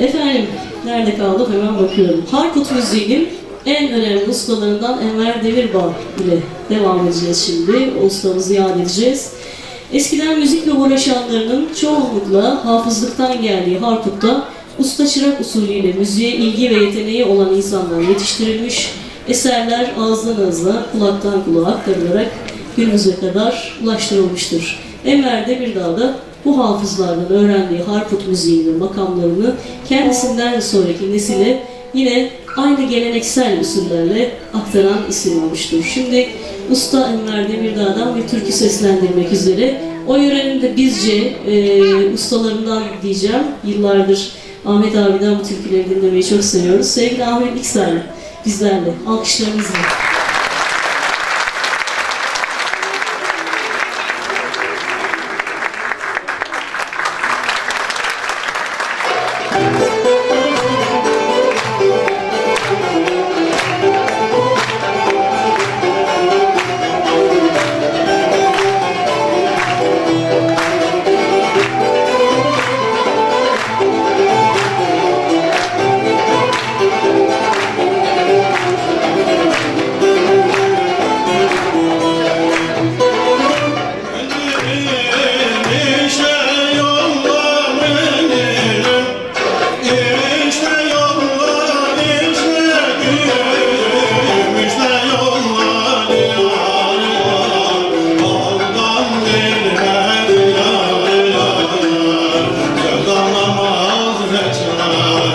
Efendim, nerede kaldık hemen bakıyorum. Harput müziğinin en önemli ustalarından Enver Demirbağ ile devam edeceğiz şimdi. Ustamızı yad edeceğiz. Eskiden müzikle uğraşanlarının çoğunlukla hafızlıktan geldiği Harput'ta usta çırak usulüyle müziğe ilgi ve yeteneği olan insanlar yetiştirilmiş, eserler ağızdan ağza, kulaktan kulağa aktarılarak günümüze kadar ulaştırılmıştır. Enver Demirdağ da bu hafızlardan öğrendiği harput müziğinin makamlarını kendisinden sonraki nesile yine aynı geleneksel usullerle aktaran isim olmuştur. Şimdi Usta Enver Demirdağ'dan bir türkü seslendirmek üzere o yörenin de bizce e, ustalarından diyeceğim. Yıllardır Ahmet abiden bu türküleri dinlemeyi çok seviyoruz. Sevgili Ahmet İksel bizlerle. Alkışlarınızla. Música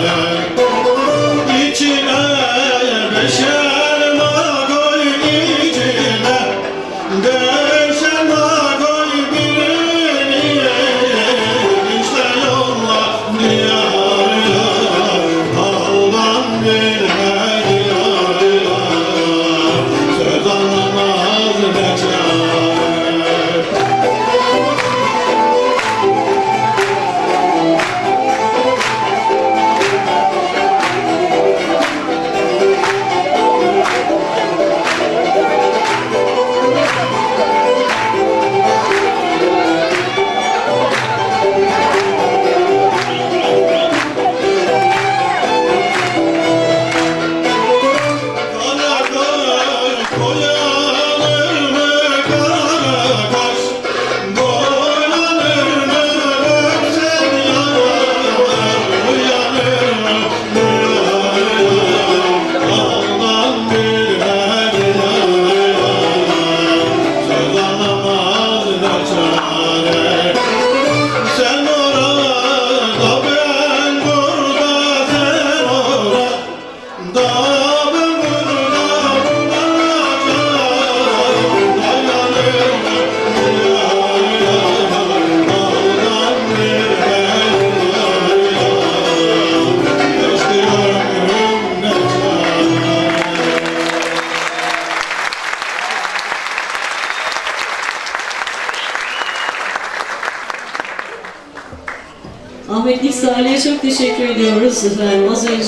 Hallelujah. Ahmet İksal'e çok teşekkür ediyoruz efendim. Az önce